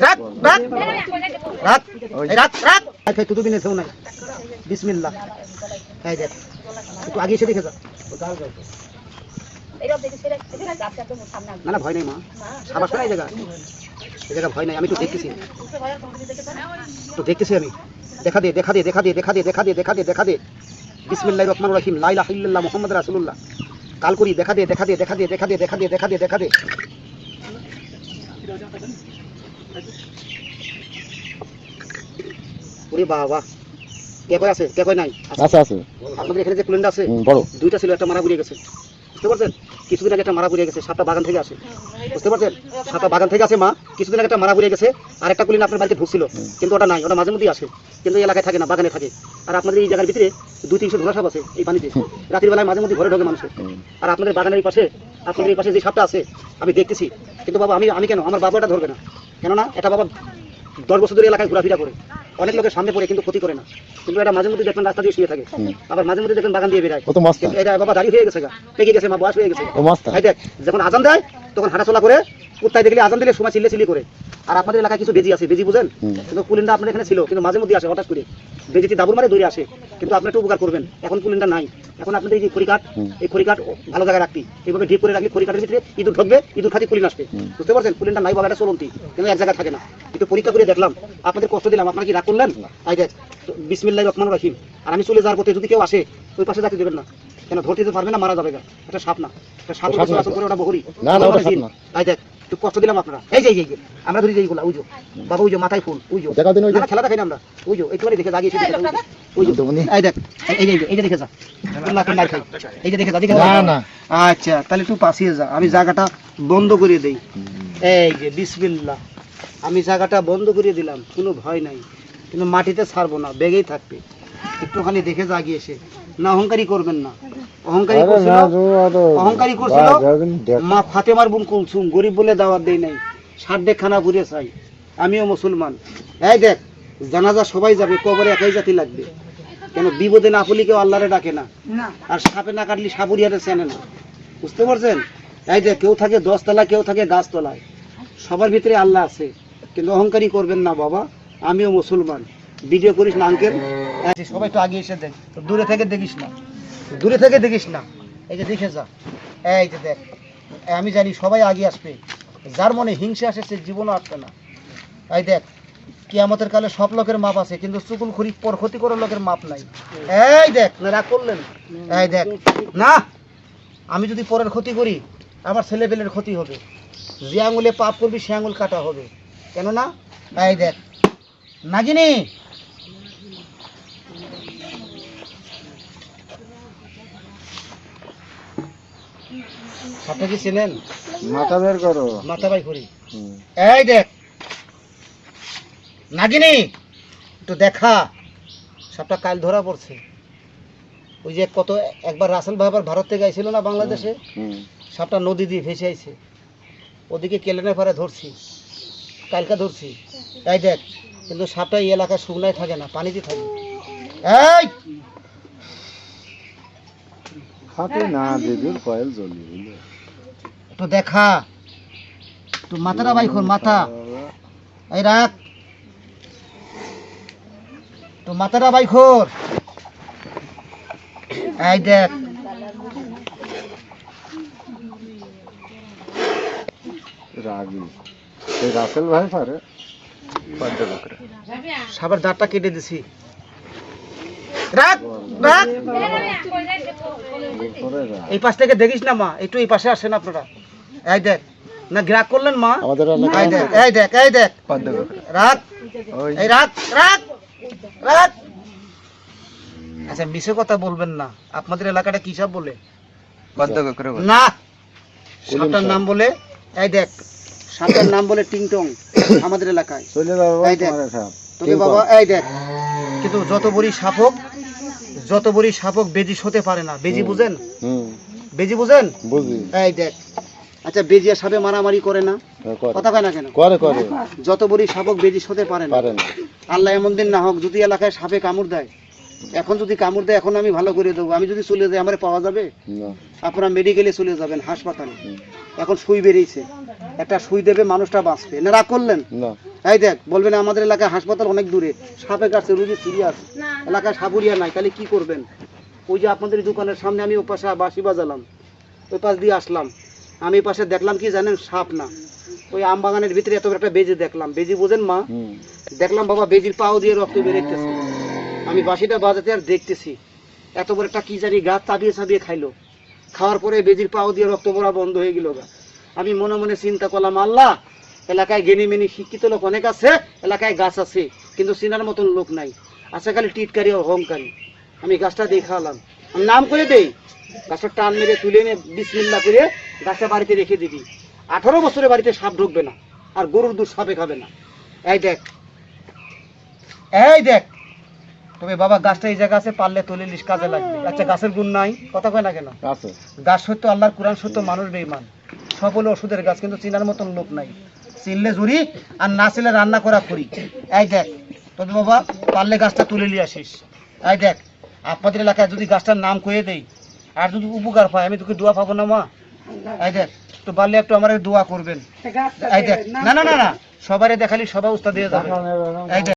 রাখ এই আচ্ছা জায়গা ভয় নাই আমি তো তো দেখতেছি আমি দেখা দে দেখা দে দেখা দে দেখা দে দেখা দে দেখা দে দেখা দে বিসমিল্লাহ রহমান রহিম লাইলা ইল্লাল্লাহ মুহাম্মদ রাসূলুল্লাহ কাল করি দেখা দে দেখা দে দেখা দে দেখা দে দেখা দে দেখা দে দেখা দে ওরে বাবা কে কয় আছে? কে কয় নাই? আছে। আছে আপনাদের এখানে যে কুলেন্ডা আছে বড় দুইটা ছিল একটা মারা গেছে। বুঝতে পারছেন? কিছুদিন আগে একটা মারা গেছে সাতটা বাগান থেকে আসে। বুঝতে পারছেন? সাতটা বাগান থেকে আসে মা কিছুদিন আগে একটা মারা গেছে আর একটা কুলিন আপনার বাড়িতে ঢুকছিল কিন্তু ওটা নাই ওটা মাঝে মধ্যেই আসে কিন্তু এই এলাকায় থাকে না বাগানে থাকে। আর আপনাদের এই জায়গার ভিতরে দুই তিনশো ধরা সাপ আছে এই পানিতে। রাতের বেলায় মাঝে মধ্যে ঘরে ঢোকে মানুষের আর আপনাদের বাগানের পাশে আপনাদের এই পাশে যে সাপটা আছে আমি দেখতেছি। কিন্তু বাবা আমি আমি কেন? আমার বাবা এটা ধরবে না। কেননা এটা বাবা দশ বছর ধরে এলাকায় ঘোরাফেরা করে। অনেক লোকের সামনে পড়ে কিন্তু ক্ষতি করে না। কিন্তু এটা মাঝে মধ্যে দেখবেন রাস্তা দিয়ে শুয়ে থাকে। আবার মাঝে মধ্যে দেখবেন বাগান দিয়ে কিন্তু এটা বাবা দাঁড়িয়ে হয়ে গেছে গা। পেকে গেছে মা বয়স হয়ে গেছে। ভাই দেখ যখন আজান দেয় তখন হাঁটাচলা করে কোথায় দেখলে আজান দিলে সময় চিল্লে চিল্লি করে। আর আপনাদের এলাকায় কিছু বেজি আছে বেজি বুঝেন? কিন্তু কুলিনটা আপনার এখানে ছিল কিন্তু মাঝে মধ্যে আসে হঠাৎ করে। বেজিটি দাবুর মারে দৌড়ে আসে। কিন্তু আপনি একটু উপকার করবেন। এখন কুলিনটা নাই। এখন আপনাদের এই যে খড়িকাঠ এই খড়িকাঠ ভালো জায়গায় রাখতি। এইভাবে ডিপ করে রাখলে খড়িকাঠের ভিতরে ইঁদুর ঢুকবে ইঁদুর খাতি কুলিন আসবে বুঝতে পারছেন? কুলিনটা নাই বাবা এটা চলন্তি। কিন্তু এক জায়গায় থাকে না? একটু পরীক্ষা করে দেখলাম। আপনাদের কষ্ট দিলাম। আপনারা কি রাগ করলেন? আই দেখ বিসমিল্লাহ রহমান রাহিম। আর আমি চলে যাওয়ার পথে যদি কেউ আসে ওই পাশে যাতে দেবেন না। কেন ধরতে পারবে না মারা যাবে এটা সাপ না। এটা সাপ করে ওটা বহরি। না, না, ওটা সাপ না। আই দেখ একটু কষ্ট দিলাম আপনারা। এই যে এই যে, আমরা ধরি যে এইগুলা উজো বাবা উজো মাথায় ফুল উজো দেখাও দিন খেলা দেখাই না আমরা। উজো একটুখানি দেখে দাগিয়ে উজো। এই দেখ এই যে এই যে, দেখে যা। আল্লাহ কে নাই এই যে দেখে যা দেখে না না। আচ্ছা তাহলে একটু পাশিয়ে যা। আমি জায়গাটা বন্ধ করে দেই। এই যে বিসমিল্লাহ। আমি জায়গাটা বন্ধ করে দিলাম। কোনো ভয় নাই। কিন্তু মাটিতে ছাড়বো না বেগেই থাকবে। একটুখানি দেখে যা গিয়ে এসে। না অহংকারী করবেন না। অহংকারী করছিল অহংকারী করছিল দেখ- মা ফাতেমার বোন কুলসুম গরিব বলে দাওয়াত দেই নাই। সাড্ডে খানা ঘুরে চাই। আমিও মুসলমান। এই দেখ জানাজা সবাই যাবে কবরে একাই জাতি লাগবে। কেন বিপদে না পড়লে কেউ আল্লাহরে ডাকে না। আর সাপে না কাটলে সাপুরিয়ারে চেনে না। বুঝতে পারছেন? এই যে কেউ থাকে দশতলা কেউ থাকে গাছতলায়। সবার ভিতরে আল্লাহ আছে। কিন্তু অহংকারী করবেন না বাবা। আমিও মুসলমান। ভিডিও করিস না আঙ্কেল সবাই তো আগে এসে দেখ। দূরে থেকে দেখিস না। দূরে থেকে দেখিস না। এই যে দেখে যা। এই যে দেখ। আমি জানি সবাই আগে আসবে। যার মনে হিংসা আসে সে জীবনও আসবে না। এই দেখ কিয়ামতের কালে সব লোকের মাপ আছে কিন্তু চুকুল খুরি পর ক্ষতি করার লোকের মাপ নাই। এই দেখ। না করলেন। এই দেখ। না! আমি যদি পরের ক্ষতি করি আমার ছেলে পেলের ক্ষতি হবে। যে আঙুলে পাপ করবি সে আঙুল কাটা হবে। কেননা? এই দেখ। নাগিনি! আপনি কি চেনেন? মাথা বের করো। মাথা বাই করি। এই দেখ। নাগিনি একটু দেখা। সবটা কাল ধরা পড়ছে। ওই যে কত একবার রাসেল ভাইবার ভারত থেকে আইছিল না বাংলাদেশে? সাপটা নদী দিয়ে ভেসে আইছে। ওদিকে কেলেনে পারে ধরছি। কালকা ধরছি। এই দেখ কিন্তু সাপটা এই এলাকায় শুকনায় থাকে না পানিতে থাকে। এই! হাতে না দিদির কয়েল জ্বলি একটু দেখা। একটু মাথাটা খোল মাথা। এই রাখ। তো মাথাটা বাই খোর এই দেখ। রাগি। এই রাসেল ভাই পারে। সাপের দাঁতটা কেটে দিছি। রাখ রাখ। এই পাশ থেকে দেখিস না মা একটু এই পাশে আসেন আপনারা। এই দেখ না গ্রাক করলেন মা? এই দেখ এই দেখ এই দেখ। রাখ এই রাখ রাখ রাখ। আচ্ছা মিশে কথা বলবেন না। আপনাদের এলাকাটা কি সব বলে? না। সাপটার নাম বলে এই দেখ। সাপটার নাম বলে টিংটং আমাদের এলাকায়। এই দেখ। তোকে বাবা এই দেখ। কিন্তু যত বড়ি সাপক যত বড়ি সাপক বেজি হতে পারে না। বেজি বুঝেন? হুম। বেজি বুঝেন? বুঝি। এই দেখ। আচ্ছা বেজি আর সাপে মারামারি করে না? হ্যাঁ, কথা কয় না কেন? করে করে। যত বড়ি সাপক বেজি হতে পারে না। পারে না। আল্লাহ এমন দিন না হোক যদি এলাকায় সাপে কামড় দেয় এখন যদি কামড় দেয় এখন আমি ভালো করে দেবো। আমি যদি চলে যাই আমার পাওয়া যাবে? না। আপনারা মেডিকেলে চলে যাবেন হাসপাতালে। এখন সুই বেরিয়েছে। একটা সুই দেবে মানুষটা বাঁচবে। না রাগ করলেন? না। এই দেখ বলবেন আমাদের এলাকায় হাসপাতাল অনেক দূরে। সাপে কাটছে রুগী সিরিয়াস। এলাকায় সাপুরিয়া নাই তাহলে কি করবেন? ওই যে আপনাদের দোকানের সামনে আমি ও পাশে বাঁশি বাজালাম। ওই পাশ দিয়ে আসলাম। আমি এই পাশে দেখলাম কি জানেন সাপ না। ওই আম বাগানের ভিতরে এত একটা বেজি দেখলাম। বেজি বোঝেন মা? দেখলাম বাবা বেজির পাও দিয়ে রক্ত বেরোতেছে আমি বাঁশিটা বাজাতে আর দেখতেছি এত বড় একটা কি জানি গাছ চাবিয়ে চাবিয়ে খাইলো। খাওয়ার পরে বেজির পাও দিয়ে রক্ত পড়া বন্ধ হয়ে গেল গা। আমি মনে মনে চিন্তা করলাম আল্লাহ এলাকায় গেনি মেনি শিক্ষিত লোক অনেক আছে এলাকায় গাছ আছে কিন্তু চিনার মতন লোক নাই। আছে খালি টিটকারি অহংকারী আমি গাছটা দেখালাম। আমি নাম করে দেই। গাছটা টান মেরে তুলে এনে বিসমিল্লা করে গাছটা বাড়িতে রেখে দিবি। আঠারো বছরের বাড়িতে সাপ ঢুকবে না আর গরুর দুধ সাপে খাবে না। এই দেখ। এই দেখ। তবে বাবা গাছটা এই জায়গা আছে পারলে তুলে লিস কাজে লাগবে। আচ্ছা গাছের গুণ নাই। কথা কয় না কেন? গাছ। সত্য আল্লাহর কোরআন সত্য মানুষ বেইমান সব হলো ওষুধের গাছ কিন্তু চিনার মতন লোক নাই। চিনলে জুড়ি আর না চিনলে রান্না করা করি। এই দেখ তবে বাবা পারলে গাছটা তুলে নিয়ে আসিস। এই দেখ আপনাদের এলাকায় যদি গাছটার নাম কয়ে দেই আর যদি উপকার পাই আমি তোকে দোয়া পাবো না মা? এই দেখ তো পারলে একটু আমার দোয়া করবেন। এই দেখ না না না না সবারে দেখালি সবাই উস্তাদ দিয়ে যাবে। এই দেখ।